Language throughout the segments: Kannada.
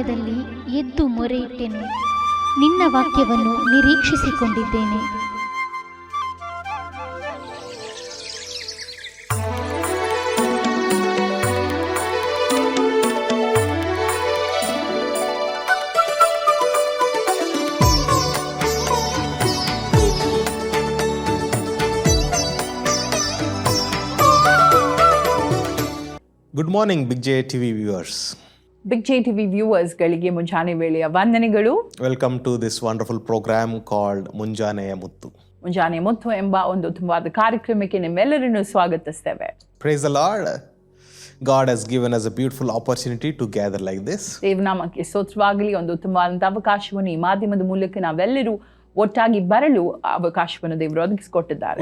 ಸಮಯದಲ್ಲಿ ಎದ್ದು ಮೊರೆ ಇಟ್ಟೆನು ನಿನ್ನ ವಾಕ್ಯವನ್ನು ನಿರೀಕ್ಷಿಸಿಕೊಂಡಿದ್ದೇನೆ. Good morning Big J TV viewers Big J TV ವ್ಯೂವರ್ಸ್ಗಳಿಗೆ ಮುಂಜಾನೆ ವೇಳೆಯ ವಂದನೆಗಳು. Welcome to this wonderful program called ಮುಂಜಾನೆಯ ಮುತ್ತು. ಮುಂಜಾನೆ ಮುತ್ತು ಎಂಬ ಒಂದು ತುಂಬಾದ ಕಾರ್ಯಕ್ರಮಕ್ಕೆ ನಿಮ್ಮೆಲ್ಲರನ್ನು ಸ್ವಾಗತಿಸ್ತೇವೆ. Praise Lord God has given us a beautiful opportunity to gather like this ದೇವನಾಮಕ್ಕೆ ಸ್ತೋತ್ರವಾಗಲಿ. ಒಂದು ತುಂಬಾದಂಥ ಅವಕಾಶವನ್ನು ಈ ಮಾಧ್ಯಮದ ಮೂಲಕ ನಾವೆಲ್ಲರೂ ಒಟ್ಟಾಗಿ ಬರಲು ಅವಕಾಶವನ್ನು ದೇವರು ಒದಗಿಸಿಕೊಟ್ಟಿದ್ದಾರೆ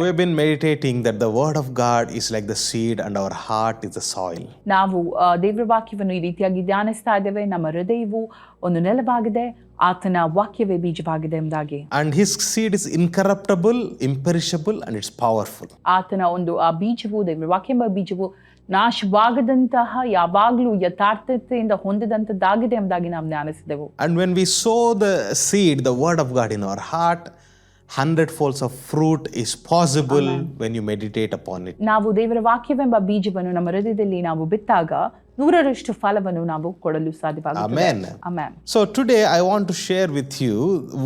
ನಾವು ದೇವರ ವಾಕ್ಯವನ್ನು ಈ ರೀತಿಯಾಗಿ ಧ್ಯಾನಿಸ್ತಾ ಇದ್ದೇವೆ. ನಮ್ಮ ಹೃದಯವು ಒಂದು ನೆಲವಾಗಿದೆ ಆತನ ವಾಕ್ಯವೇ ಬೀಜವಾಗಿದೆ ಎಂಬುದಾಗಿ and his seed is incorruptible imperishable and it's powerful ಆತನ ಒಂದು ಆ ಬೀಜವು ದೇವರ ವಾಕ್ಯ ಎಂಬ ಬೀಜವು ನಾಶವಾಗದಂತಹ ಯಾವಾಗಲೂ ಯಥಾರ್ಥತೆಯಿಂದ ಹೊಂದಿದಂಥದ್ದಾಗಿದೆ ಎಂಬುದಾಗಿ ನಾವು ಧ್ಯಾನಿಸಿದೆವು. When we sow the seed the word of God in our heart hundred folds of fruit is possible when you meditate upon it ನಾವು ದೇವರ ವಾಕ್ಯವೆಂಬ ಬೀಜವನ್ನು ನಮ್ಮ ಹೃದಯದಲ್ಲಿ ನಾವು ಬಿತ್ತಾಗ ನೂರರಷ್ಟು ಫಲವನ್ನು ನಾವು ಕೊಡಲು. Amen So today I want to share with you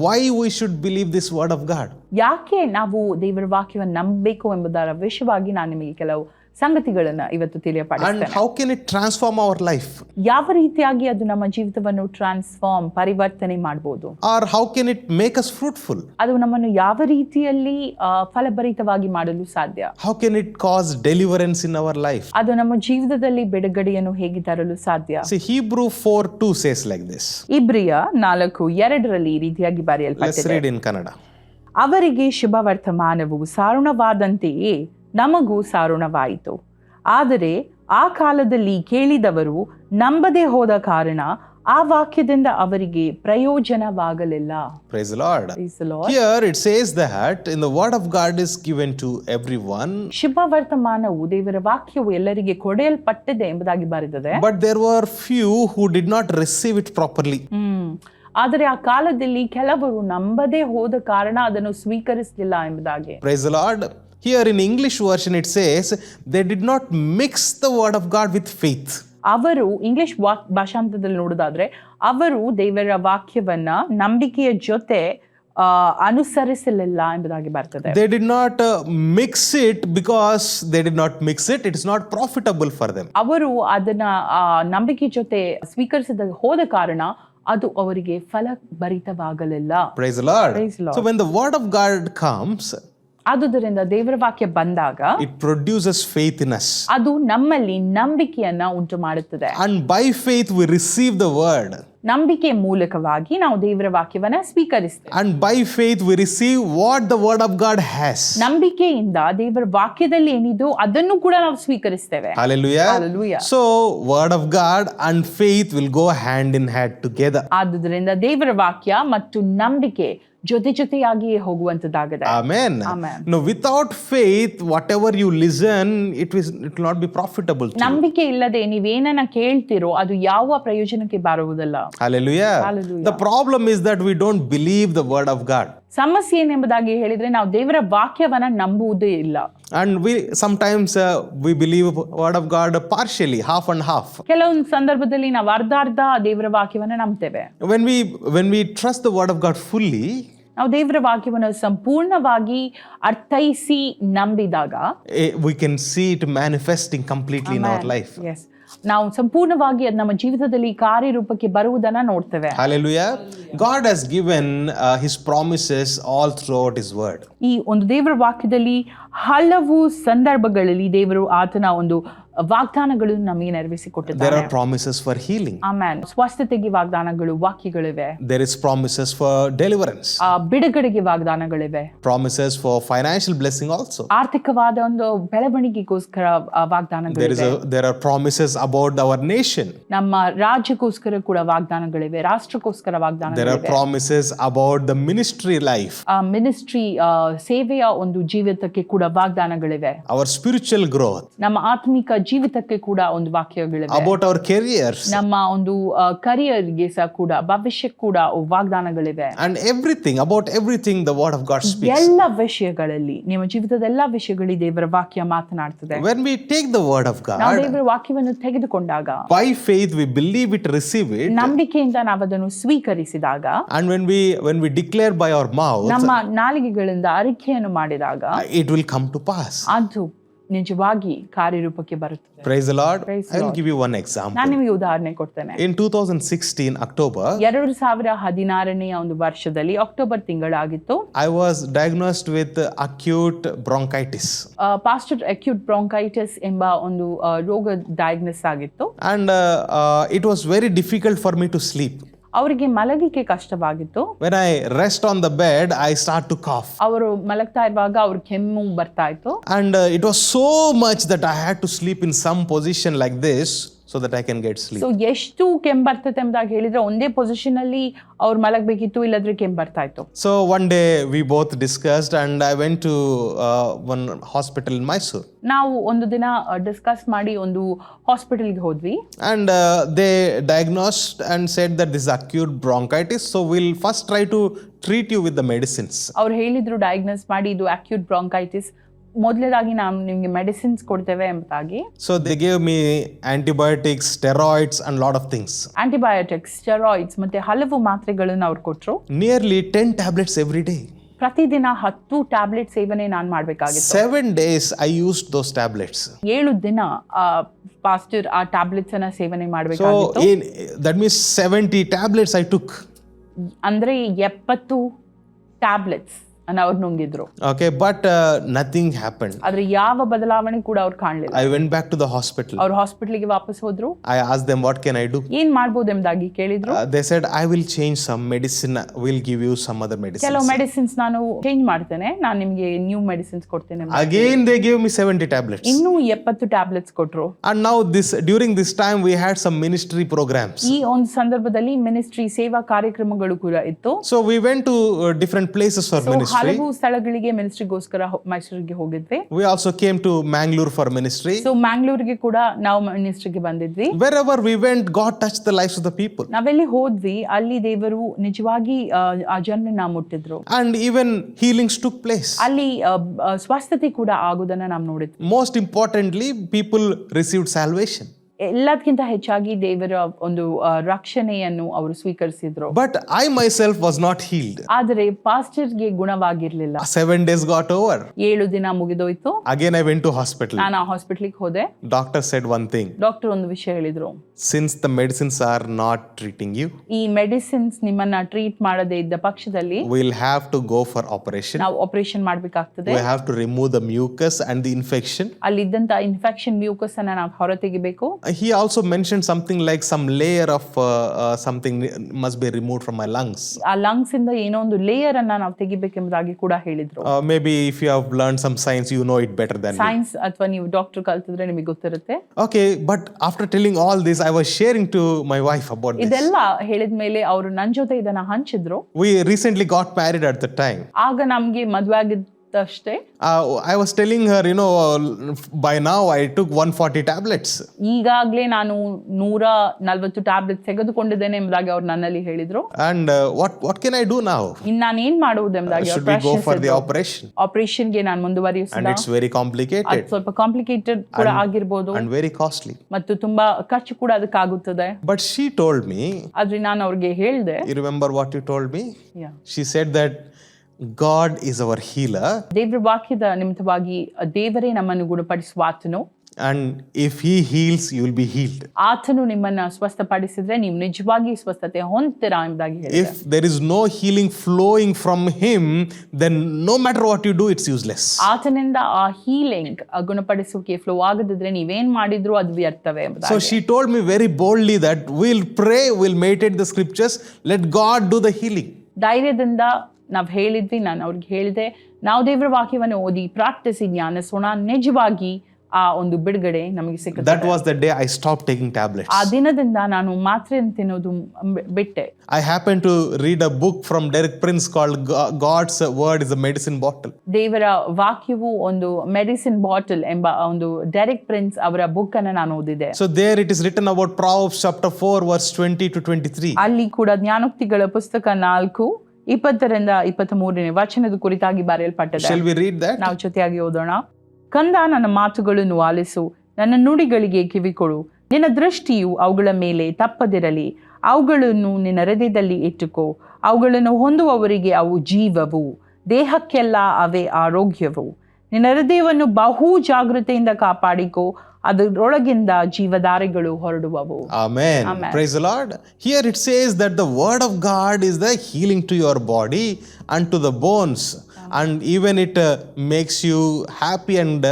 why we should believe this word of God. ಯಾಕೆ ನಾವು ದೇವರ ವಾಕ್ಯವನ್ನು ನಂಬಬೇಕು ಎಂಬುದರ ವಿಷಯವಾಗಿ ನಾನು ನಿಮಗೆ ಕೆಲವು ಸಂಗತಿಗಳನ್ನ ಇವತ್ತು ತಿಳಿಯ ತಿಳಿಯಪಡಿಸ್ತೇನೆ. can it transform our life? ಯಾವ ರೀತಿಯಾಗಿ ಅದು ನಮ್ಮ ಜೀವಿತವನ್ನು ಟ್ರಾನ್ಸ್ಫಾರ್ಮ್ ಪರಿವರ್ತನೆ ಮಾಡಬಹುದು or how can it make us fruitful ಅದು ನಮ್ಮನ್ನು ಯಾವ ರೀತಿಯಲ್ಲಿ ಫಲಭರಿತವಾಗಿ ಮಾಡಲು ಸಾಧ್ಯ? How can it cause deliverance in our life ಅದು ನಮ್ಮ ಜೀವಿತದಲ್ಲಿ ಬಿಡುಗಡೆಯನ್ನು ಹೇಗೆ ತರಲು ಸಾಧ್ಯ? Hebrew 4 2 says like this. ಇಬ್ರಿಯ ನಾಲ್ಕು ಎರಡರಲ್ಲಿ ಈ ರೀತಿಯಾಗಿ ಬರೆಯಲ್ಪಟ್ಟಿದೆ. ಅವರಿಗೆ ಶುಭ ವರ್ತಮಾನವು ಸಾರುಣವಾದಂತೆಯೇ ನಮಗೂ ಸಾರುಣವಾಯಿತು. ಆದರೆ ಆ ಕಾಲದಲ್ಲಿ ಕೇಳಿದವರು ನಂಬದೆ ಹೋದ ಕಾರಣ ಆ ವಾಕ್ಯದಿಂದ ಅವರಿಗೆ ಪ್ರಯೋಜನವಾಗಲಿಲ್ಲ. Praise the Lord. Praise the Lord. Here it says that in the word of God is given to everyone, ಶುಭ ವರ್ತಮಾನವು ದೇವರ ವಾಕ್ಯವು ಎಲ್ಲರಿಗೆ ಕೊಡೆಯಲ್ಪಟ್ಟಿದೆ ಎಂಬುದಾಗಿ ಬರೆದಿದೆ. But there were few who did not receive it properly hmm. ಆದರೆ ಆ ಕಾಲದಲ್ಲಿ ಕೆಲವರು ನಂಬದೇ ಹೋದ ಕಾರಣ ಅದನ್ನು ಸ್ವೀಕರಿಸಲಿಲ್ಲ ಎಂಬುದಾಗಿ. Praise the Lord. Here in English version it says they did not mix the word of God with faith ಅವರು ಇಂಗ್ಲಿಷ್ ವಾಕ್ ಭಾಷಾಂತರದಲ್ಲಿ ನೋಡೋದಾದ್ರೆ ಅವರು ದೇವರ ವಾಕ್ಯವನ್ನ ನಂಬಿಕೆಯ ಜೊತೆ ಅನುಸರಿಸಲಿಲ್ಲ ಎಂಬುದಾಗಿ ಬರ್ತದೆ. They did not mix it because they did not mix it it's not profitable for them ಅವರು ಅದನ್ನ ನಂಬಿಕೆ ಜೊತೆ ಸ್ವೀಕರಿಸಿದ ಹೋದ ಕಾರಣ ಅದು ಅವರಿಗೆ ಫಲ ಭರಿತವಾಗಲಿಲ್ಲ praise Lord so when the word of God comes ಆದುದರಿಂದ ದೇವರ ವಾಕ್ಯ ಬಂದಾಗ it produces faith in us. ಅದು ನಮ್ಮಲ್ಲಿ ನಂಬಿಕೆಯನ್ನ ಉಂಟು ಮಾಡುತ್ತದೆ And by faith we receive the word. ನಂಬಿಕೆ ಮೂಲಕವಾಗಿ ನಾವು ದೇವರ ವಾಕ್ಯವನ್ನ ಸ್ವೀಕರಿಸ್ತೇವೆ And by faith we receive what the word of God has. ನಂಬಿಕೆಯಿಂದ ದೇವರ ವಾಕ್ಯದಲ್ಲಿ ಏನಿದೋ ಅದನ್ನು ಕೂಡ ನಾವು ಸ್ವೀಕರಿಸ್ತೇವೆ Hallelujah. Hallelujah. So word of God and faith will go hand in hand together. ಆದುದರಿಂದ ದೇವರ ವಾಕ್ಯ ಮತ್ತು ನಂಬಿಕೆ ಜೊತೆ ಜೊತೆಯಾಗಿಯೇ ಹೋಗುವಂತದ್ದಾಗದೆ Amen. Amen. No, without faith, whatever you listen, it will, it will not be profitable to you. ನಂಬಿಕೆ ಇಲ್ಲದೆ ನೀವೇನನ್ನ ಕೇಳ್ತಿರೋ ಅದು ಯಾವ ಪ್ರಯೋಜನಕ್ಕೆ ಬರುವುದಿಲ್ಲ Hallelujah. Hallelujah. The problem is that we don't believe the word of God. ಸಮಸ್ಯೆ ಏನೆಂಬುದಾಗಿ ಹೇಳಿದ್ರೆ ನಾವು ದೇವರ ವಾಕ್ಯವನ್ನ ನಂಬುವುದೇ ಇಲ್ಲ And we sometimes uh, we believe word of God partially, half and half. ಕೆಲವೊಂದು ಸಂದರ್ಭದಲ್ಲಿ ನಾವು ಅರ್ಧ ಅರ್ಧ ದೇವರ ವಾಕ್ಯವನ್ನ ನಂಬ್ತೇವೆ When we when we trust the word of God fully, ನಾವು ದೇವರ ವಾಕ್ಯವನ್ನು ಸಂಪೂರ್ಣವಾಗಿ ಅರ್ಥೈಸಿ ನಂಬಿದಾಗ eh, we can see it manifesting completely in our life. Yes ನಾವು ಸಂಪೂರ್ಣವಾಗಿ ಅದು ನಮ್ಮ ಜೀವಿತದಲ್ಲಿ ಕಾರ್ಯರೂಪಕ್ಕೆ ಬರುವುದನ್ನ ನೋಡ್ತೇವೆ Hallelujah. God has given uh, his promises all throughout his word. ಈ ಒಂದು ದೇವರ ವಾಕ್ಯದಲ್ಲಿ ಹಲವು ಸಂದರ್ಭಗಳಲ್ಲಿ ದೇವರು ಆತನ ಒಂದು ವಾಗ್ದಾನಗಳು ನಮಗೆ ನೆರವೇರಿಸಿಕೊಟ್ಟಿದ್ದಾರೆ. There promises for healing amen ಸ್ವಸ್ಥತೆಗೆ ವಾಗ್ದಾನಗಳು ವಾಕ್ಯಗಳಿವೆ. There is promises for deliverance ಆ ಬಿಡುಗಡೆಗೆ ವಾಗ್ದಾನಗಳಿವೆ. Promises for financial blessing also ಆರ್ಥಿಕವಾದ ಒಂದು ಬೆಳವಣಿಗೆಗೋಸ್ಕರ ವಾಗ್ದಾನಗಳಿವೆ. ಪ್ರಾಮಿಸಸ್ ಅಬೌಟ್ ಅವರ್ ನೇಷನ್ ನಮ್ಮ ರಾಜ್ಯಕ್ಕೋಸ್ಕರ ಕೂಡ ವಾಗ್ದಾನಗಳಿವೆ ರಾಷ್ಟ್ರಕ್ಕೋಸ್ಕರ ವಾಗ್ದಾನ promises about the ministry life ಆ ಮಿನಿಸ್ಟ್ರಿ ಸೇವೆಯ ಒಂದು ಜೀವಿತಕ್ಕೆ ಕೂಡ ವಾಗ್ದಾನಗಳಿವೆ. ಅವರ್ ಸ್ಪಿರಿಚುಯಲ್ ಗ್ರೋತ್ ನಮ್ಮ ಆತ್ಮಿಕ ಜೀವಿತಕ್ಕೆ ಕೂಡ ಒಂದು ವಾಕ್ಯಗಳಿವೆ. ನಮ್ಮ ಒಂದು ಕರಿಯರ್ಗೆ ಸಹ ಕೂಡ ಭವಿಷ್ಯಕ್ಕೆ ಕೂಡ ವಾಗ್ದಾನಗಳಿವೆ. And everything about everything the word of God speaks ಎಲ್ಲ ವಿಷಯಗಳಲ್ಲಿ ನಿಮ್ಮ ಜೀವಿತದ ಎಲ್ಲ ವಿಷಯಗಳಲ್ಲಿ ದೇವರ ವಾಕ್ಯ ಮಾತನಾಡ್ತದೆ. When we take the word of God ನಾವು ದೇವರ ವಾಕ್ಯವನ್ನು ತೆಗೆದುಕೊಂಡಾಗ by faith we believe it receive it ನಂಬಿಕೆಯಿಂದ ನಾವು ಅದನ್ನು ಸ್ವೀಕರಿಸಿದಾಗ and when we when we declare by our mouth ನಮ್ಮ ನಾಲಿಗೆಗಳಿಂದ ಅರಿಕೆಯನ್ನು ಮಾಡಿದಾಗ it will come to pass ಅದು ನಿಜವಾಗಿ ಕಾರ್ಯರೂಪಕ್ಕೆ ಬರುತ್ತೆ ನಿಮಗೆ ಉದಾಹರಣೆ ಕೊಡ್ತೇನೆ. In two thousand sixteen October ಎರಡು ಸಾವಿರ ಹದಿನಾರನೇ ಒಂದು ವರ್ಷದಲ್ಲಿ October ತಿಂಗಳಾಗಿತ್ತು. I was diagnosed with acute bronchitis pastor acute bronchitis ಎಂಬ ಒಂದು ರೋಗ ಡಯಾಗ್ನೋಸ್ ಆಗಿತ್ತು. And it was very difficult for me to sleep ಅವರಿಗೆ ಮಲಗಲಿಕ್ಕೆ ಕಷ್ಟವಾಗಿತ್ತು When I rest on the bed, I start to cough. ಅವರು ಮಲಗ್ತಾ ಇರುವಾಗ ಅವ್ರ ಕೆಮ್ಮು ಬರ್ತಾ ಇತ್ತು And uh, it was so much that I had to sleep in some position like so that I can get sleep ಎಷ್ಟು ಕೆಂಪು ಬರ್ತದೆ ಎಂಬುದಾಗಿ ಹೇಳಿದ್ರೆ ಒಂದೇ ಪೊಸಿಷನ್ ಅಲ್ಲಿ ಅವ್ರು ಮಲಗಬೇಕಿತ್ತು ಇಲ್ಲದ್ರೆ ಕೆಂಪು ಬರ್ತಾ ಇತ್ತು so one day we both discussed and I went to one hospital Mysore ನಾವು ಒಂದು ದಿನ uh, ಡಿಸ್ಕಸ್ ಮಾಡಿ ಒಂದು ಹಾಸ್ಪಿಟಲ್ಗೆ ಹೋದ್ವಿ and they diagnosed and said that is acute bronchitis so will first try to treat you with the medicines ಅವ್ರು ಹೇಳಿದ್ರು ಡಯಾಗ್ನೋಸ್ ಮಾಡಿ ಇದು ಅಕ್ಯೂಟ್ ಬ್ರಾಂಕೈಟಿಸ್ ಮೊದಲೇದಾಗಿ ನಾವು ನಿಮಗೆ ಮೆಡಿಸಿನ್ಸ್ ಕೊಡ್ತೇವೆ ಎಂಬುದಾಗಿ so they gave me antibiotics, steroids and lot of things antibiotics steroids ಮತ್ತೆ ಹಲವು ಮಾತ್ರೆಗಳನ್ನು ಅವ್ರು ಕೊಟ್ಟರು ನಿಯರ್ಲಿ 10 ಟ್ಯಾಬ್ಲೆಟ್ಸ್ ಎವ್ರಿ ಡೇ ಪ್ರತಿದಿನ ಹತ್ತು ಟ್ಯಾಬ್ಲೆಟ್ ಸೇವನೆ ನಾನು ಮಾಡಬೇಕಾಗಿತ್ತು. Seven days I used those tablets ಏಳು ದಿನ ಪಾಸ್ಟರ್ ಆ ಟ್ಯಾಬ್ಲೆಟ್ಸ್ ಅನ್ನ ಸೇವನೆ So ಮಾಡಬೇಕಾಗಿತ್ತು. in that means 70 tablets I took. ಅಂದ್ರೆ ಎಪ್ಪತ್ತು tablets okay but nothing happen ಆದ್ರೆ ಯಾವ ಬದಲಾವಣೆ ಕೂಡ ಅವ್ರು ಕಾಣಲಿಲ್ಲ. I went back to the hospital ಅವ್ರು ಹಾಸ್ಪಿಟಲ್ಗೆ ವಾಪಸ್ ಹೋದ್ರು. I ask them what can I do ಏನ್ ಮಾಡಬಹುದು ಎಂಬುದಾಗಿ ಕೇಳಿದ್ರು. They said I will change medicine will give you medicine ಕೆಲವು ಮೆಡಿಸಿನ್ಸ್ ನಾನು ಚೇಂಜ್ ಮಾಡ್ತೇನೆ ನಾನು ನಿಮಗೆ ನ್ಯೂ ಮೆಡಿಸಿನ್ಸ್ ಕೊಡ್ತೇನೆ again they give me 70 tablets ಇನ್ನೂ 70 ಟ್ಯಾಬ್ಲೆಟ್ಸ್ ಕೊಟ್ರು. And now this during this time we had ministry programs ಈ ಒಂದು ಸಂದರ್ಭದಲ್ಲಿ ಮಿನಿಸ್ಟ್ರಿ ಸೇವಾ ಕಾರ್ಯಕ್ರಮಗಳು ಕೂಡ ಇತ್ತು. So we went to different places for ministry ಹಲವು ಸ್ಥಳಗಳಿಗೆ ಮಿನಿಸ್ಟ್ರಿಗೋಸ್ಕರ ಮೈಸೂರಿಗೆ ಹೋಗಿದ್ವಿ. We also came to Mangalore for ministry so ಮ್ಯಾಂಗ್ಳೂರ್ಗೆ ಕೂಡ ನಾವು ಮಿನಿಸ್ಟ್ರಿಗೆ ಬಂದಿದ್ವಿ. Wherever we went God touch the life of the people ನಾವೆಲ್ಲಿ ಹೋದ್ವಿ ಅಲ್ಲಿ ದೇವರು ನಿಜವಾಗಿ ಆ, ಜನರನ್ನ ಮುಟ್ಟಿದ್ರು. And even healings took place ಅಲ್ಲಿ ಸ್ವಸ್ಥತೆ ಕೂಡ ಆಗೋದನ್ನ ನಾವು ನೋಡಿದ್ವಿ. Most importantly people received salvation. ಎಲ್ಲದಕ್ಕಿಂತ ಹೆಚ್ಚಾಗಿ ದೇವರ ಒಂದು ರಕ್ಷಣೆಯನ್ನು ಅವರು ಸ್ವೀಕರಿಸಿದ್ರು. But I myself was not healed ಆದರೆ ಪಾಸ್ಟರ್ಗೆ ಗುಣವಾಗಿರ್ಲಿಲ್ಲ. ಸೆವೆನ್ ಡೇಸ್ ಗಾಟ್ ಓವರ್ ಏಳು ದಿನ ಮುಗಿದೋಯ್ತು. Again I went to hospital ನಾನು ಆ ಹಾಸ್ಪಿಟ್ಲಿಗೆ ಹೋದೆ. Doctor said one thing doctor ಒಂದು ವಿಷಯ ಹೇಳಿದ್ರು. Since the medicines are not treating you ಈ ಮೆಡಿಸಿನ್ಸ್ ನಿಮ್ಮನ್ನ ಟ್ರೀಟ್ ಮಾಡದೇ ಇದ್ದ ಪಕ್ಷದಲ್ಲಿ will have to go for operation ನಾವು ಆಪರೇಷನ್ ಮಾಡ್ಬೇಕಾಗ್ತದೆ. We have to remove the mucus and the infection. ಅಲ್ಲಿದ್ದಂತ ಇನ್ಫೆಕ್ಷನ್ ಮ್ಯೂಕಸ್ ಅನ್ನ ನಾವು ಹೊರತೆಗಿಬೇಕು. He also mentioned something like some layer of uh, uh, something must be removed from my lungs. ಆ ಲಂಗ್ಸ್ ಇಂದ ಏನೋ ಒಂದು ಲೇಯರ್ ಅನ್ನ ನಾವು ತೆಗಿಬೇಕೆಂಬುದಾಗಿ ಕೂಡ ಹೇಳಿದ್ರು Uh, maybe if you have learned some science, you know it better than me. Science ಅಥವಾ ನೀವು ಡಾಕ್ಟರ್ ಕಲ್ತಿದ್ರೆ ನಿಮಗೆ ಗೊತ್ತಿರುತ್ತೆ Okay, but after telling all this, I was sharing to my wife about this. ಇದೆಲ್ಲ ಹೇಳಿದ್ಮೇಲೆ ಅವರು ನನ್ ಜೊತೆ ಇದನ್ನ ಹಂಚಿದ್ರು We recently got married at the time. ಆಗ ನಮ್ಗೆ ಮದ್ವೆ ಇತ್ತಷ್ಟೇ I was telling her you know by now I took 140 tablets ಈಗಾಗ್ಲೇ ನಾನು 140 ಟ್ಯಾಬ್ಲೆಟ್ಸ್ ತೆಗೆದುಕೊಂಡಿದ್ದೇನೆ ಎಂಬುದಾಗಿ ಅವ್ರು ನನ್ನಲ್ಲಿ ಹೇಳಿದ್ರು. And what what can I do ನಾವು ಇನ್ ನಾನು ಏನು ಮಾಡುವುದು ಎಂಬುದಾಗಿ should we go for the operation ಆಪರೇಷನ್ಗೆ ನಾನು ಮುಂದುವರಿಸುತ್ತಾ ಅಂಡ್ ಇಟ್ಸ್ ವೆರಿ ಕಾಂಪ್ಲಿಕೇಟೆಡ್ ಸ್ವಲ್ಪ ಕಾಂಪ್ಲಿಕೇಟೆಡ್ ಕೂಡ ಆಗಿರಬಹುದು ಅಂಡ್ ವೆರಿ ಕಾಸ್ಟ್ಲಿ ಮತ್ತು ತುಂಬಾ ಖರ್ಚು ಕೂಡ ಅದಕ್ಕೆ ಆಗುತ್ತದೆ ಬಟ್ ಶಿ ಟೋಲ್ಡ್ ಮೀ ಆದ್ರೆ ನಾನು ಅವರಿಗೆ ಹೇಳಿದೆ. You remember what you told me she said that God is our healer, ದೇವ್ರ ವಾಕ್ಯದ ನಿಮಿತ್ತವಾಗಿ ದೇವರೇ ನಮ್ಮನ್ನು ಗುಣಪಡಿಸುವ ಆತನು and if He heals, you will be healed. ಆತನು ನಿಮ್ಮನ್ನ ಸ್ವಸ್ಥಪಡಿಸಿದ್ರೆ ನೀವು ನಿಜವಾಗಿ ಸ್ವಸ್ಥತೆ ಹೊಂದ್ತೀರಾ ಎಂಬುದಾಗಿ ಹೇಳಿ If there is no healing flowing from Him, then no matter what you do, it's useless. ಆತನಿಂದ ಆ ಹೀಲಿಂಗ್ ಗುಣಪಡಿಸುವಿಕೆ ಫ್ಲೋ ಆಗದಿದ್ರೆ ನೀವೇನ್ ಮಾಡಿದ್ರು ಅದು ವ್ಯರ್ಥವೇ So ಎಂಬುದಾಗಿ she told me very boldly that we'll pray, we'll meditate the scriptures, let God do the healing. ಧೈರ್ಯದಿಂದ ನಾವ್ ಹೇಳಿದ್ವಿ ನಾನು ಅವ್ರಿಗೆ ಹೇಳಿದೆ ನಾವು ದೇವರ ವಾಕ್ಯವನ್ನು ಓದಿ ಪ್ರಾರ್ಥಿಸಿ ಜ್ಞಾನಿಸೋಣ ನಿಜವಾಗಿ ಆ ಒಂದು ಬಿಡುಗಡೆ ನಮಗೆ ಸಿಗುತ್ತೆ That was the day I stopped taking tablets. ಆ ದಿನದಿಂದ ನಾನು ಮಾತ್ರೆ ತಿನ್ನೋದು ಬಿಟ್ಟೆ I happen to read a book from Derek Prince called God's word is is medicine bottle. ದೇವರ ವಾಕ್ಯವು ಒಂದು ಮೆಡಿಸಿನ್ ಬಾಟಲ್ ಎಂಬ ಒಂದು ಡೈರೆಕ್ಟ್ ಪ್ರಿನ್ಸ್ ಅವರ ಬುಕ್ ಅನ್ನು ನಾನು ಓದಿದೆ So there it is written about Proverbs chapter 4, verse 20 to 23. ಅಲ್ಲಿ ಕೂಡ ಜ್ಞಾನೋಕ್ತಿಗಳ ಪುಸ್ತಕ ನಾಲ್ಕು ಇಪ್ಪತ್ತರಿಂದ ಇಪ್ಪತ್ತ್ ಮೂರನೇ ವಚನದ ಕುರಿತಾಗಿ ಬರೆಯಲ್ಪಟ್ಟಿದೆ? ನಾವು ಜೊತೆಯಾಗಿ ಓದೋಣ. ಕಂದ ನನ್ನ ಮಾತುಗಳನ್ನು ಆಲಿಸು ನನ್ನ ನುಡಿಗಳಿಗೆ ಕಿವಿಕೊಡು. ನಿನ್ನ ದೃಷ್ಟಿಯು ಅವುಗಳ ಮೇಲೆ ತಪ್ಪದಿರಲಿ. ಅವುಗಳನ್ನು ನಿನ್ನ ಹೃದಯದಲ್ಲಿ ಇಟ್ಟುಕೋ. ಅವುಗಳನ್ನು ಹೊಂದುವವರಿಗೆ ಅವು ಜೀವವು ದೇಹಕ್ಕೆಲ್ಲ ಅವೇ ಆರೋಗ್ಯವು. ನಿನ್ನ ಹೃದಯವನ್ನು ಬಹು ಜಾಗೃತೆಯಿಂದ ಕಾಪಾಡಿಕೋ. ಅದರೊಳಗಿಂದ ಜೀವದಾರಿಗಳು ಹೊರಡುವವು. Amen. Praise Lord here it says that the word of God is the healing to your body and to the bones and even it makes you happy and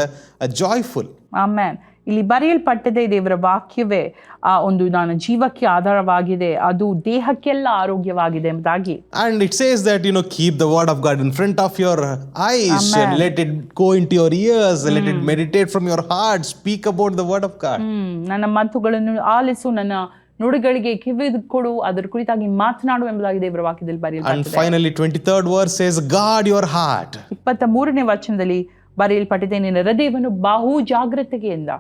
joyful amen ಇಲ್ಲಿ ಬರೆಯಲ್ಪಟ್ಟದೆ ದೇವರ ವಾಕ್ಯವೇ ಆ ಒಂದು ನಾನು ಜೀವಕ್ಕೆ ಆಧಾರವಾಗಿದೆ ಅದು ದೇಹಕ್ಕೆಲ್ಲ ಆರೋಗ್ಯವಾಗಿದೆ ಎಂಬುದಾಗಿ. And it says that you know keep the word of God in front of your eyes and let it go into your ears let it meditate from your heart speak about the word of God ನನ್ನ ಮಾತುಗಳನ್ನು ಆಲಿಸು ನನ್ನ ನುಡಿಗಳಿಗೆ ಕಿವಿದು ಕೊಡು ಅದರ ಕುರಿತಾಗಿ ಮಾತನಾಡು ಎಂಬುದಾಗಿ ದೇವರ ವಾಕ್ಯದಲ್ಲಿ ಬರೆಯಲ್ಪಟ್ಟಿದೆ. And finally 23rd verse is guard your heart 23ನೇ ವಚನದಲ್ಲಿ ಬರೆಯಲ್ ಇಲ್ಲಿ ನಿನ್ನ ಹೃದಯವನ್ನು ಬಹು ಜಾಗ್ರತೆಗೆ ಇಲ್ಲ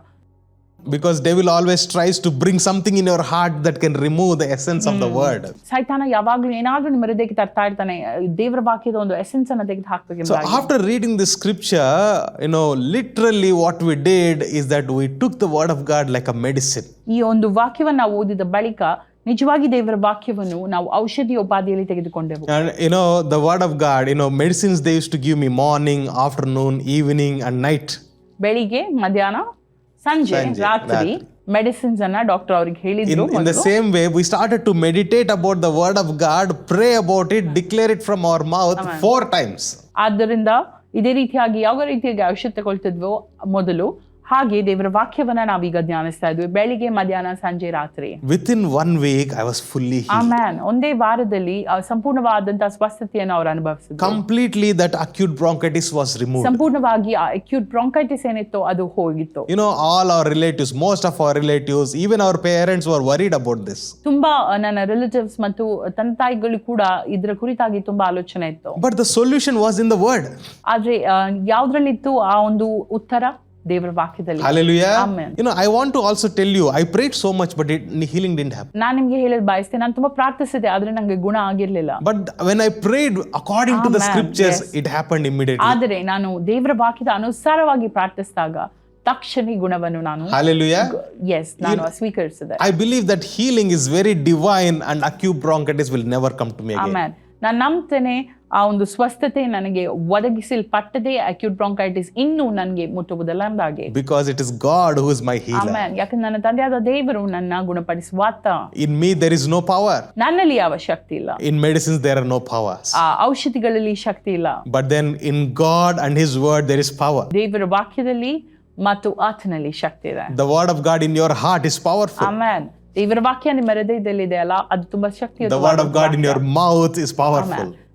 because they will always tries to bring something in your heart that can remove the essence of the word ಸೈತಾನ ಯಾವಾಗಲೂ ಏನಾದರೂ ನಿಮ್ಮ ಹೃದಯಕ್ಕೆ ತರ್ತಾ ಇರ್ತಾನೆ ದೇವರ ವಾಕ್ಯದ ಒಂದು ಎಸೆನ್ಸ್ ಅನ್ನು ತೆಗೆದು ಹಾಕ್ಬೇಕು so after reading this scripture you know literally what we did is that we took the word of God like a medicine ಈ ಒಂದು ವಾಕ್ಯವನ್ನು ಓದಿದ ಬಳಿಕ ನಿಜವಾಗಿ ದೇವರ ವಾಕ್ಯವನ್ನು ನಾವು ಔಷಧಿ ಉಪಾಧಿಯಲ್ಲಿ ತೆಗೆದುಕೊಂಡೆವು. And the word of God of God, morning afternoon medicines and night to give me morning, afternoon, evening, and ಬೆಳಿಗ್ಗೆ ಮಧ್ಯಾಹ್ನ ಸಂಜೆ ರಾತ್ರಿ ಮೆಡಿಸಿನ್ಸ್ ಅನ್ನ ಡಾಕ್ಟರ್ ಅವರಿಗೆ ಹೇಳಿದ್ರು in the same way we started to meditate about the word of God, pray about it declare it from our mouth four times ಆದ್ದರಿಂದ ಇದೇ ರೀತಿಯಾಗಿ ಯಾವ ರೀತಿಯಾಗಿ ಔಷಧ ತಗೊಳ್ತಿದ್ವೋ ಮೊದಲು ಹಾಗೆ ದೇವರ ವಾಕ್ಯವನ್ನ ನಾವೀಗ ಧ್ಯಾನಿಸ್ತಾ ಇದ್ವಿ. ಬೆಳಿಗ್ಗೆ ಮಧ್ಯಾಹ್ನ ಸಂಜೆ ರಾತ್ರಿ. Within one week I was fully amen. ಒಂದೇ ವಾರದಲ್ಲಿ ಸಂಪೂರ್ಣವಾದಂತಹ ಸ್ವಸ್ಥತೆಯನ್ನು ಅವರು ಅನುಭವಿಸಿದ್ರು. Completely that acute bronchitis was remove ಸಂಪೂರ್ಣವಾಗಿ ಆ ಅಕ್ಯೂಟ್ ಬ್ರಾಂಕೈಟಿಸ್ ಏನಿತ್ತು ಅದು ಹೋಗಿತ್ತು. You know all our relatives most of our relatives even our parents were worried about this ತುಂಬಾ ನನ್ನ ರಿಲೇಟಿವ್ಸ್ ಮತ್ತು ತಂದೆ ತಾಯಿಗಳು ಕೂಡ ಇದರ ಕುರಿತಾಗಿ ತುಂಬಾ ಆಲೋಚನೆ ಇತ್ತು. But the solution was in the word ಆದ್ರೆ ಯಾವ್ದ್ರಲ್ಲಿತ್ತು ಆ ಒಂದು ಉತ್ತರ? ದೇವರ ವಾಕ್ಯದಲ್ಲಿ. I want to also tell you I prayed so much but healing didn't happen ನಾನು ನಿಮಗೆ ಹೇಳಲು ಬಯಸ್ತೇನೆ ನಾನು ತುಂಬಾ ಪ್ರಾರ್ಥಿಸಿದೆ ಆದ್ರೆ ನನಗೆ ಗುಣ ಆಗಿರಲಿಲ್ಲ. But when I prayed according to the scriptures it happen immediately ಆದರೆ ನಾನು ದೇವರ ವಾಕ್ಯದ ಅನುಸಾರವಾಗಿ ಪ್ರಾರ್ಥಿಸಿದಾಗ ತಕ್ಷಣ ಗುಣವನ್ನು ನಾನು ಹಾಲೆಲುಯಾ ಎಸ್ ನಾನು ಸ್ವೀಕರಿಸಿದೆ. I believe that healing is very divine and acute bronchitis will never come to me again ನಾನು ನಂಬ್ತೇನೆ ಆ ಒಂದು ಸ್ವಸ್ಥತೆ ನನಗೆ ಒದಗಿಸಲ್ಪಟ್ಟದೆ ಅಕ್ಯೂಟ್ ಬ್ರಾಂಕೈಟಿಸ್ ಇನ್ನೂ ನನಗೆ ಮುಟ್ಟುವುದಿಲ್ಲ ಎಂದಾಗೆ Because it is God who is my healer. ಆಮೇಲೆ ಯಾಕಂದ್ರೆ ನನ್ನ ತಂದೆಯಾದ ದೇವರು ನನ್ನ ಗುಣಪಡಿಸುವಾತ In me, there is no power. ನನ್ನಲ್ಲಿ ಯಾವ ಶಕ್ತಿ ಇಲ್ಲ In medicines, there are no powers. ಆ ಔಷಧಿಗಳಲ್ಲಿ ಶಕ್ತಿ ಇಲ್ಲ But then in God and His word, there is power. ದೇವರ ವಾಕ್ಯದಲ್ಲಿ ಮತ್ತು ಆತನಲ್ಲಿ ಶಕ್ತಿ ಇದೆ The word of God in your heart is powerful. ಆಮೇಲೆ ದೇವರ ವಾಕ್ಯ ನಿಮ್ಮ ಹೃದಯದಲ್ಲಿ ಅಲ್ಲ ಅದು ತುಂಬಾ ಶಕ್ತಿ.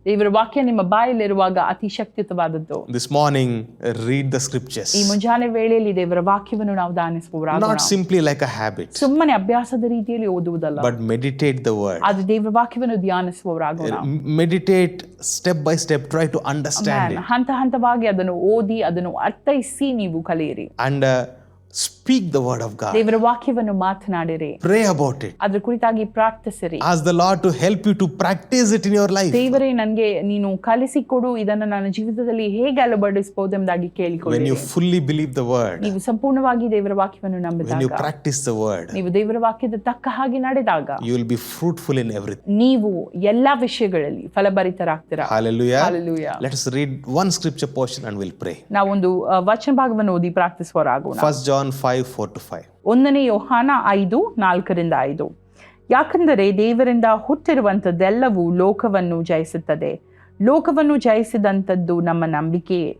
ದೇವರ ವಾಕ್ಯ. ನಿಮ್ಮ ಬಾಯಲ್ಲಿರುವಾಗ ಅತಿ ಶಕ್ತಿಯುತವಾದದ್ದು. This morning read the scriptures ಈ ಮುಂಜಾನೆ ವೇಳೆಯಲ್ಲಿ ದೇವರ ವಾಕ್ಯವನ್ನು ನಾವು ದಾನಿಸಬಹುದು not simply like a habit ಸುಮ್ಮನೆ ಅಭ್ಯಾಸದ ರೀತಿಯಲ್ಲಿ ಓದುವುದಲ್ಲ. ಬಟ್ ಮೆಡಿಟೇಟ್ ದ ವರ್ಡ್ ಅದು ದೇವರ ವಾಕ್ಯವನ್ನು ಧ್ಯಾನಿಸುವವರಾಗೋಣ. Meditate step by step try to understand. ಹಂತ ಹಂತವಾಗಿ ಅದನ್ನು ಓದಿ ಅದನ್ನು ಅರ್ಥೈಸಿ ನೀವು ಕಲಿಯಿರಿ. Uh, speak the word of God. ದೇವರ ವಾಕ್ಯವನ್ನು ಮಾತನಾಡಿರಿ Pray about it. ಅದ್ರ ಕುರಿತಾಗಿ ಪ್ರಾರ್ಥಿಸಿರಿ Ask the Lord to help you to practice it in your life. ದೇವರೇ ನನಗೆ ನೀನು ಕಲಿಸಿಕೊಡು ಇದನ್ನ ನನ್ನ ಜೀವಿತದಲ್ಲಿ ಹೇಗೆ ಅಳವಡಿಸಬಹುದು ಎಂಬುದಾಗಿ When you fully believe the word, ನೀವು ಸಂಪೂರ್ಣವಾಗಿ ದೇವರ ವಾಕ್ಯವನ್ನು when you ನಂಬಿದಾಗ practice the word, ನೀವು ದೇವರ ವಾಕ್ಯದ ತಕ್ಕ ಹಾಗೆ ನಡೆದಾಗ you will be fruitful in everything. ನೀವು ಎಲ್ಲಾ ವಿಷಯಗಳಲ್ಲಿ ಫಲಭರಿತರಾಗ್ತೀರಾ Hallelujah. Hallelujah. Let us read one scripture portion and we'll pray. ನಾವೊಂದು ಆ, ವಚನ ಭಾಗವನ್ನು ಓದಿ ಪ್ರಾರ್ಥಿಸುವರಾಗೋಣ First John 5 4 to 5. ಒಂದನೇ ಯೋಹಾನ ಐದು ನಾಲ್ಕರಿಂದ ಐದು ಯಾಕಂದರೆ ದೇವರಿಂದ ಹುಟ್ಟಿರುವಂಥದ್ದೆಲ್ಲವೂ ಲೋಕವನ್ನು ಜಯಿಸುತ್ತದೆ ಲೋಕವನ್ನು ಜಯಿಸಿದಂಥದ್ದು ನಮ್ಮ ನಂಬಿಕೆಯೇ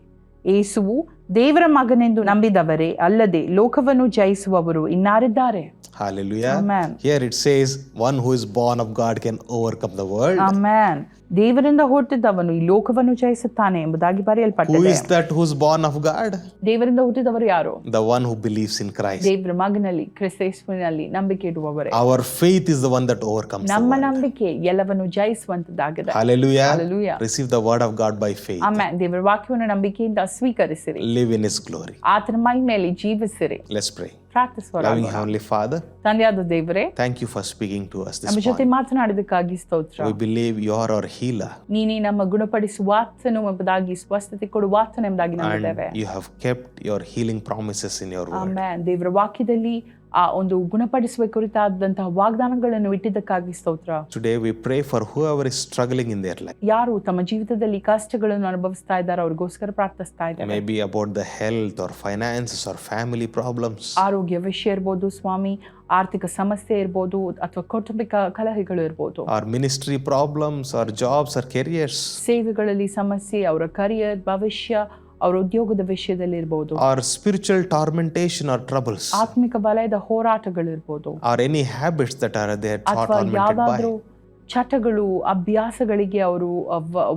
ಏಸುವು ದೇವರ ಮಗನೆಂದು ನಂಬಿದವರೇ ಅಲ್ಲದೆ ಲೋಕವನ್ನು ಜಯಿಸುವವರು ಇನ್ನಾರಿದ್ದಾರೆ Hallelujah. Amen. Here it says, one who is born of God can overcome the world. ಆಮೇನ್ ದೇವರಿಂದ ಹುಟ್ಟಿದವನು ಈ ಲೋಕವನ್ನು ಜಯಿಸುತ್ತಾನೆ ಎಂಬುದಾಗಿ Who is that who's born of God? ದೇವರಿಂದ ಹುಟ್ಟಿದವರು ಯಾರು The one who believes in Christ. ದೇವರ ಮಗನಲ್ಲಿ ಕ್ರಿಸ್ತೇಶ್ವನಲ್ಲಿ ನಂಬಿಕೆ ಇಡುವವರೇ Our faith is the one that overcomes the ನಮ್ಮ world. ನಂಬಿಕೆ ಎಲ್ಲವನ್ನು ಜಯಿಸುವಂತದ್ದಾಗಿದೆ Hallelujah. Hallelujah. Receive the word of God by faith. ಆಮೇನ್ ದೇವರ ವಾಕ್ಯವನ್ನು ನಂಬಿಕೆಯಿಂದ ಸ್ವೀಕರಿಸಿರಿ Live in His glory. ಆತನ ಮೈ ಮೇಲೆ ಜೀವಿಸಿರಿ Let's pray. ಪ್ರಾರ್ಥಿಸುವ Loving Heavenly Father, ತಂದೆಯಾದ ದೇವರೇ thank you for speaking to us this ನಮ್ಮ ಜೊತೆ morning. ಮಾತನಾಡಿದಕ್ಕಾಗಿ ಸ್ತೋತ್ರ We believe you are our healer ನೀನೇ ನಮ್ಮ ಗುಣಪಡಿಸುವಾತನು ಎಂಬುದಾಗಿ ಸ್ವಸ್ಥತೆ ಕೊಡುವಾತನು ಎಂಬುದಾಗಿ ನಂಬಿದ್ದೇವೆ and you have kept your healing promises in your word. Amen. ದೇವರ ವಾಕ್ಯದಲ್ಲಿ ಆ ಒಂದು ಗುಣಪಡಿಸುವ ಕುರಿತಾದಂತಹ ವಾಗ್ದಾನಗಳನ್ನು ಇಟ್ಟಿದ್ದಕ್ಕಾಗಿ ಸ್ತೋತ್ರ. Today we pray for who our is struggling in their life ಯಾರು ತಮ್ಮ ಜೀವಿತದಲ್ಲಿ ಕಷ್ಟಗಳನ್ನು ಅನುಭವಿಸ್ತಾ ಇದ್ದಾರೆ ಅವರಿಗೋಸ್ಕರ ಪ್ರಾರ್ಥಿಸ್ತಾ ಇದ್ದಾರೆ. May be about the health or finances or family problems ಆರೋಗ್ಯ ವಿಷಯ ಇರ್ಬೋದು ಸ್ವಾಮಿ ಆರ್ಥಿಕ ಸಮಸ್ಯೆ ಇರ್ಬೋದು ಅಥವಾ ಕೌಟುಂಬಿಕ ಕಲಹೆಗಳು ಇರ್ಬೋದು. Or ministry problems or jobs or careers ಸೇವೆಗಳಲ್ಲಿ ಸಮಸ್ಯೆ ಅವರ ಕರಿಯರ್ ಭವಿಷ್ಯ ಅವರ ಉದ್ಯೋಗದ ವಿಷಯದಲ್ಲಿ ಇರಬಹುದು or spiritual tormentation or troubles ಆತ್ಮಿಕ ವಲಯದ ಹೋರಾಟಗಳು ಇರಬಹುದು or any habits that are they tormented ಚಟಗಳು ಅಭ್ಯಾಸಗಳಿಗೆ ಅವರು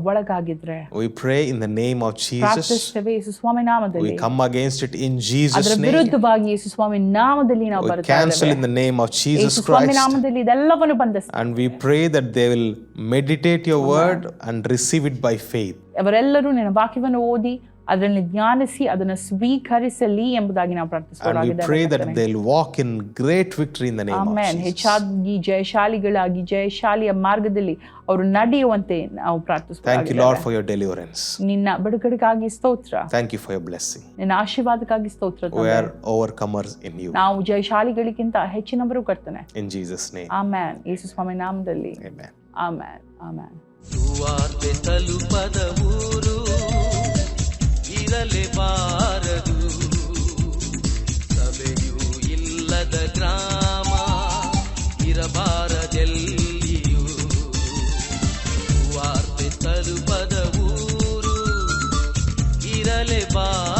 ಒಳಗಾಗಿದ್ರೆ. We pray in the name of Jesus ಪ್ರಾರ್ಥಿಸುತ್ತೇವೆ ಯೇಸು ಸ್ವಾಮಿ ನಾಮದಲ್ಲಿ. We come against it in Jesus name ಅದರ ವಿರುದ್ಧವಾಗಿ ಯೇಸು ಸ್ವಾಮಿ ನಾಮದಲ್ಲಿ ನಾವು ಬರುತ್ತೇವೆ we cancel in the name of Jesus Christ ಯೇಸು ಸ್ವಾಮಿ ನಾಮದಲ್ಲಿ ಇದೆಲ್ಲವನ್ನು ಬಂಧಿಸುತ್ತೇವೆ and we pray that they will meditate your word and receive it by faith ಅವರೆಲ್ಲರೂ ನಿನ್ನ ವಾಕ್ಯವನ್ನು ಓದಿ ಅದರಲ್ಲಿ ಜ್ಞಾನಿಸಿ ಅದನ್ನು ಸ್ವೀಕರಿಸಲಿ ಎಂಬುದಾಗಿ ನಾವು And we pray ಪ್ರಾರ್ಥಿಸುವ that they'll walk in great victory in the name of Jesus. ಹೆಚ್ಚಾಗಿ ಜಯಶಾಲಿಗಳಾಗಿ ಜಯಶಾಲಿಯ ಮಾರ್ಗದಲ್ಲಿ ಅವರು ನಡೆಯುವಂತೆ ನಾವು Thank you, Lord, ಪ್ರಾರ್ಥಿಸುವ for your deliverance. ನಿನ್ನ ಬಿಡುಗಡೆಗಾಗಿ ಸ್ತೋತ್ರ thank you for your blessing. ನಿನ್ನ ಆಶೀರ್ವಾದಕ್ಕಾಗಿ ಸ್ತೋತ್ರ We ತಂದೆ. are overcomers in you. ನಾವು ಜಯಶಾಲಿಗಳಿಗಿಂತ ಹೆಚ್ಚಿನವರು ಕರ್ತನೆ In Jesus' name. ಆಮೆನ್ ಯೇಸು ಸ್ವಾಮಿ ನಾಮದಲ್ಲಿ ಆಮೆನ್ ಆಮೆನ್ ಆಮೆನ್ ಸುವಾರ್ತೆ ತಲುಪದ ಊರು ಇರಲೇಬಾರದು ಸಭೆಯೂ ಇಲ್ಲದ ಗ್ರಾಮ ಇರಬಾರದೆಲ್ಲಿಯೂ? ವಾರ್ತೆ ತಲುಪದ ಊರು ಇರಲೇಬಾರದು